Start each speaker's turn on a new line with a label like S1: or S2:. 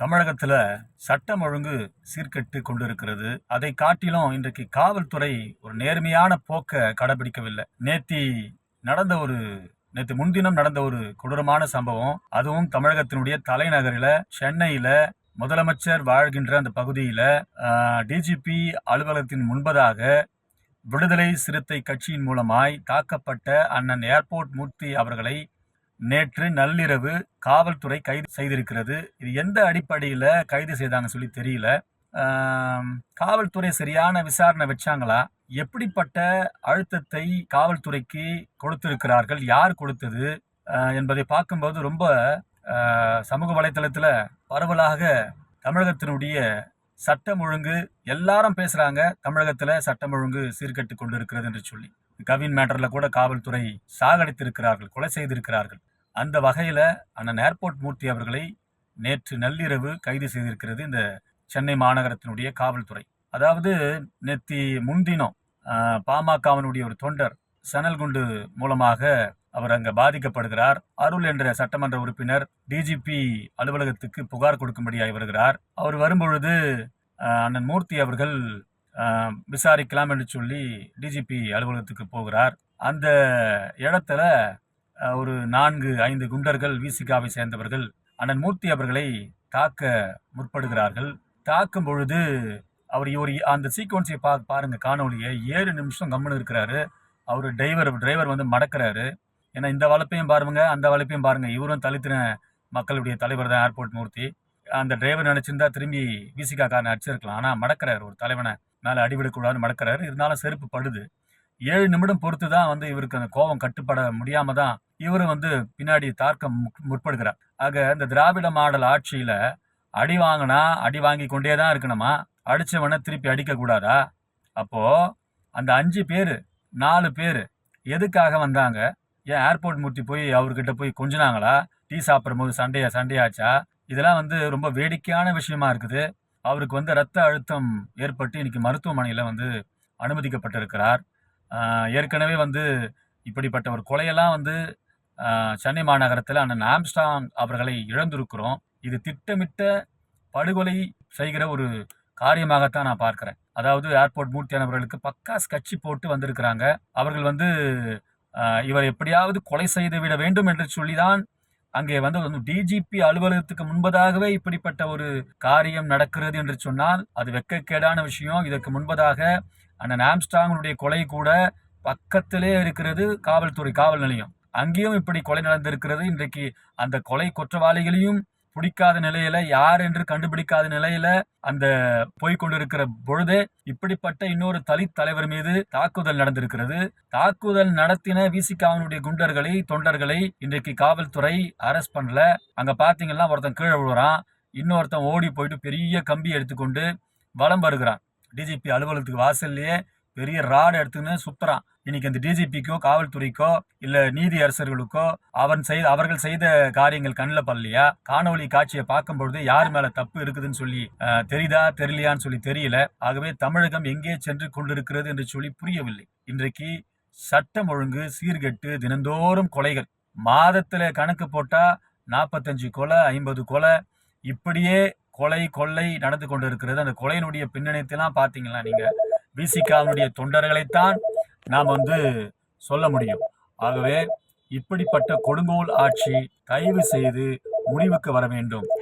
S1: தமிழகத்தில் சட்டம் ஒழுங்கு சீர்கெட்டு கொண்டிருக்கிறது. அதை காட்டிலும் இன்றைக்கு காவல்துறை ஒரு நேர்மையான போக்கை கடைபிடிக்கவில்லை. நேத்தி நடந்த ஒரு நேற்று முன்தினம் நடந்த ஒரு கொடூரமான சம்பவம். அதுவும் தமிழகத்தினுடைய தலைநகரில் சென்னையில் முதலமைச்சர் வாழ்கின்ற அந்த பகுதியில் டிஜிபி அலுவலகத்தின் முன்பதாக விடுதலை சிறுத்தை கட்சியின் மூலமாய் தாக்கப்பட்ட அண்ணன் ஏர்போர்ட் மூர்த்தி அவர்களை நேற்று நள்ளிரவு காவல்துறை கைது செய்திருக்கிறது. இது எந்த அடிப்படையில் கைது செய்தாங்க சொல்லி தெரியல. காவல்துறை சரியான விசாரணை வச்சாங்களா? எப்படிப்பட்ட அழுத்தத்தை காவல்துறைக்கு கொடுத்திருக்கிறார்கள்? யார் கொடுத்தது? என்பதை பார்க்கும்போது ரொம்ப சமூக வலைத்தளத்தில் பரவலாக தமிழகத்தினுடைய சட்டம் ஒழுங்கு எல்லாரும் பேசுகிறாங்க தமிழகத்தில் சட்டம் ஒழுங்கு கொண்டு கொண்டிருக்கிறது என்று சொல்லி. கவின் மேட்டரில் கூட காவல்துறை சாகடித்திருக்கிறார்கள் கொலை செய்திருக்கிறார்கள். அந்த வகையில் அண்ணன் ஏர்போர்ட் மூர்த்தி அவர்களை நேற்று நள்ளிரவு கைது செய்திருக்கிறது இந்த சென்னை மாநகரத்தினுடைய காவல்துறை. அதாவது நேத்தி முன்தினம் பாமகவனுடைய பாமகவினுடைய ஒரு தொண்டர் சனல் குண்டு மூலமாக அவர் அங்கே பாதிக்கப்படுகிறார். அருள் என்ற சட்டமன்ற உறுப்பினர் டிஜிபி அலுவலகத்துக்கு புகார் கொடுக்கும்படியாகி வருகிறார். அவர் வரும்பொழுது அண்ணன் மூர்த்தி அவர்கள் விசாரிக்கலாம் என்று சொல்லி டிஜிபி அலுவலகத்துக்கு போகிறார். அந்த இடத்துல ஒரு நான்கு ஐந்து குண்டர்கள் விசிகாவை சேர்ந்தவர்கள் அண்ணன் மூர்த்தி அவர்களை தாக்க முற்படுகிறார்கள். தாக்கும் பொழுது அவர் ஒரு அந்த சீக்வன்ஸை பா பாருங்க காணொலியை ஏழு நிமிஷம் கம்முன்னு இருக்கிறாரு. அவர் டிரைவர் டிரைவர் வந்து மடக்கிறாரு. ஏன்னா இந்த வளப்பையும் பாருங்க அந்த வளப்பையும் பாருங்க. இவரும் தலித்தின மக்களுடைய தலைவர் தான் ஏர்போர்ட் மூர்த்தி. அந்த டிரைவர் நினச்சிருந்தா திரும்பி விசிகா காரனை அடிச்சிருக்கலாம். ஆனால் மடக்கிறார் ஒரு தலைவனை. மேலே அடிவிடக்கூடாதுன்னு மடக்கிறாரு. இருந்தாலும் செருப்பு படுது. ஏழு நிமிடம் பொறுத்து தான் வந்து இவருக்கு அந்த கோபம் கட்டுப்பட முடியாமல் தான் இவரும் வந்து பின்னாடி தார்க்க முற்படுகிறார். ஆக இந்த திராவிட மாடல் ஆட்சியில் அடி வாங்கினா அடி வாங்கி கொண்டே தான் இருக்கணுமா? அடித்தவனை திருப்பி அடிக்கக்கூடாதா? அப்போது அந்த அஞ்சு பேர் நாலு பேர் எதுக்காக வந்தாங்க? ஏன் ஏர்போர்ட் மூர்த்தி போய் அவர்கிட்ட போய் கொஞ்சினாங்களா? டீ சாப்பிடும் போது சண்டையா சண்டையாச்சா? இதெல்லாம் வந்து ரொம்ப வேடிக்கையான விஷயமா இருக்குது. அவருக்கு வந்து ரத்த அழுத்தம் ஏற்பட்டு இன்றைக்கி மருத்துவமனையில் வந்து அனுமதிக்கப்பட்டிருக்கிறார். ஏற்கனவே வந்து இப்படிப்பட்ட ஒரு கொலையெல்லாம் வந்து சென்னை மாநகரத்தில் அண்ணன் ஆம்ஸ்டாங் அவர்களை இழந்திருக்கிறோம். இது திட்டமிட்ட படுகொலை செய்கிற ஒரு காரியமாகத்தான் நான் பார்க்குறேன். அதாவது ஏர்போர்ட் மூர்த்தியானவர்களுக்கு பக்கா ஸ்கட்சி போட்டு வந்திருக்கிறாங்க. அவர்கள் வந்து இவர் எப்படியாவது கொலை செய்து விட வேண்டும் என்று சொல்லிதான் அங்கே வந்து வந்து டிஜிபி அலுவலகத்துக்கு முன்பதாகவே இப்படிப்பட்ட ஒரு காரியம் நடக்கிறது என்று சொன்னால் அது வெக்கக்கேடான விஷயம். இதற்கு முன்பதாக அண்ணன் ஆம்ஸ்டாங்கினுடைய கொலை கூட பக்கத்திலே இருக்கிறது காவல்துறை காவல் நிலையம். அங்கேயும் இப்படி கொலை நடந்திருக்கிறது. இன்றைக்கு அந்த கொலை குற்றவாளிகளையும் பிடிக்காத நிலையில யார் என்று கண்டுபிடிக்காத நிலையில அந்த போய்கொண்டிருக்கிற பொழுது பொழுதே இப்படிப்பட்ட இன்னொரு தலித் தலைவர் மீது தாக்குதல் நடந்திருக்கிறது. தாக்குதல் நடத்தின விசிகாவினுடைய குண்டர்களை தொண்டர்களை இன்றைக்கு காவல்துறை அரெஸ்ட் பண்ணல. அங்க பாத்தீங்கன்னா ஒருத்தன் கீழே விழுறான். இன்னொருத்தன் ஓடி போயிட்டு பெரிய கம்பி எடுத்துக்கொண்டு வலம் வருகிறான். டிஜிபி அலுவலகத்துக்கு வாசல்லையே பெரிய ராடு எடுத்துன்னு சுத்துறான். இன்னைக்கு அந்த டிஜிபிக்கோ காவல்துறைக்கோ இல்ல நீதி அரசர்களுக்கோ அவன் செய்த அவர்கள் செய்த காரியங்கள் கண்ணில் படலையா? காணொளி காட்சியை பார்க்கும் பொழுது யார் மேல தப்பு இருக்குதுன்னு சொல்லி தெரியுதா தெரியலையான்னு சொல்லி தெரியல. ஆகவே தமிழகம் எங்கே சென்று கொண்டிருக்கிறது என்று சொல்லி புரியவில்லை. இன்றைக்கு சட்டம் ஒழுங்கு சீர்கெட்டு தினந்தோறும் கொலைகள். மாதத்துல கணக்கு போட்டா நாற்பத்தஞ்சு கொலை ஐம்பது கொலை. இப்படியே கொலை கொள்ளை நடந்து கொண்டு இருக்கிறது அந்த கொலையினுடைய பின்னணியத்தெல்லாம் பார்த்தீங்களா நீங்கள் விசிகாவினுடைய தொண்டர்களைத்தான் நாம் வந்து சொல்ல முடியும். ஆகவே இப்படிப்பட்ட கொடுங்கோல் ஆட்சி தயவு செய்து முடிவுக்கு வர வேண்டும்.